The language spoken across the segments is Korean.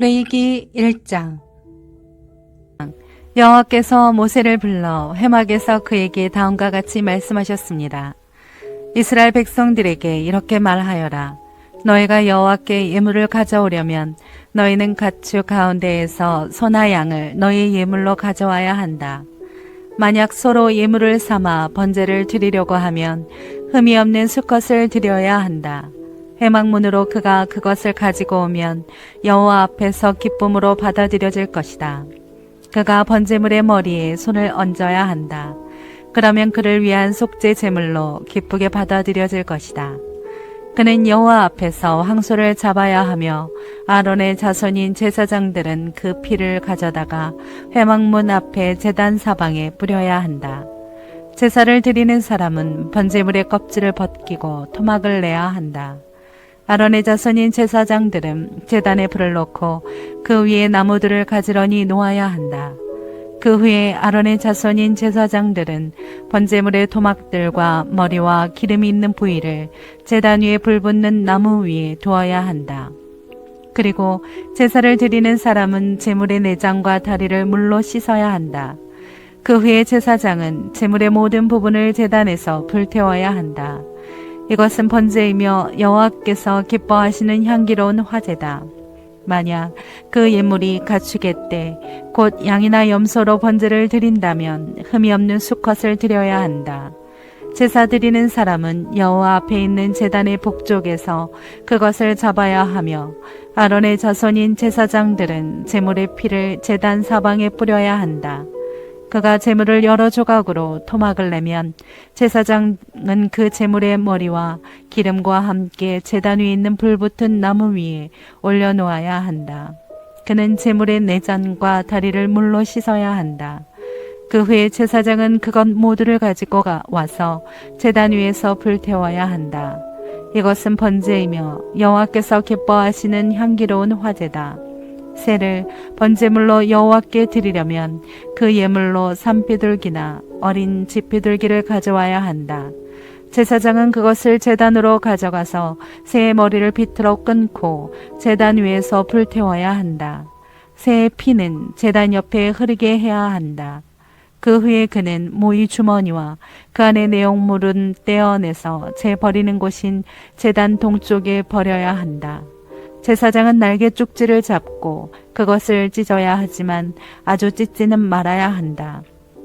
레이기 1장 여호와께서 모세를 불러 해막에서 그에게 다음과 같이 말씀하셨습니다. 이스라엘 백성들에게 이렇게 말하여라. 너희가 여호와께 예물을 가져오려면 너희는 가축 가운데에서 소나 양을 너희 예물로 가져와야 한다. 만약 서로 예물을 삼아 번제를 드리려고 하면 흠이 없는 수컷을 드려야 한다. 해막문으로 그가 그것을 가지고 오면 여호와 앞에서 기쁨으로 받아들여질 것이다. 그가 번제물의 머리에 손을 얹어야 한다. 그러면 그를 위한 속죄 제물로 기쁘게 받아들여질 것이다. 그는 여호와 앞에서 황소를 잡아야 하며 아론의 자손인 제사장들은 그 피를 가져다가 회막문 앞에 제단 사방에 뿌려야 한다. 제사를 드리는 사람은 번제물의 껍질을 벗기고 토막을 내야 한다. 아론의 자손인 제사장들은 제단에 불을 놓고 그 위에 나무들을 가지런히 놓아야 한다. 그 후에 아론의 자손인 제사장들은 번제물의 토막들과 머리와 기름이 있는 부위를 제단 위에 불 붙는 나무 위에 두어야 한다. 그리고 제사를 드리는 사람은 제물의 내장과 다리를 물로 씻어야 한다. 그 후에 제사장은 제물의 모든 부분을 제단에서 불태워야 한다. 이것은 번제이며 여호와께서 기뻐하시는 향기로운 화제다. 만약 그 예물이 가축의 때 곧 양이나 염소로 번제를 드린다면 흠이 없는 수컷을 드려야 한다. 제사 드리는 사람은 여호와 앞에 있는 제단의 북쪽에서 그것을 잡아야 하며 아론의 자손인 제사장들은 제물의 피를 제단 사방에 뿌려야 한다. 그가 제물을 여러 조각으로 토막을 내면 제사장은 그 제물의 머리와 기름과 함께 제단 위에 있는 불붙은 나무 위에 올려놓아야 한다. 그는 제물의 내장과 다리를 물로 씻어야 한다. 그 후에 제사장은 그것 모두를 가지고 가 와서 제단 위에서 불태워야 한다. 이것은 번제이며 여호와께서 기뻐하시는 향기로운 화제다. 새를 번제물로 여호와께 드리려면 그 예물로 산비둘기나 어린 집비둘기를 가져와야 한다. 제사장은 그것을 제단으로 가져가서 새의 머리를 비틀어 끊고 제단 위에서 불태워야 한다. 새의 피는 제단 옆에 흐르게 해야 한다. 그 후에 그는 모이 주머니와 그 안의 내용물은 떼어내서 재 버리는 곳인 제단 동쪽에 버려야 한다. 제사장은 날개 쪽지를 잡고 그것을 찢어야 하지만 아주 찢지는 말아야 한다.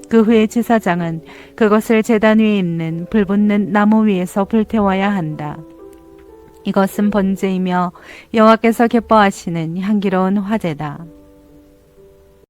그 후에 제사장은 그것을 제단 위에 있는 불붙는 나무 위에서 불태워야 한다. 이것은 번제이며 여호와께서 기뻐하시는 향기로운 화제다.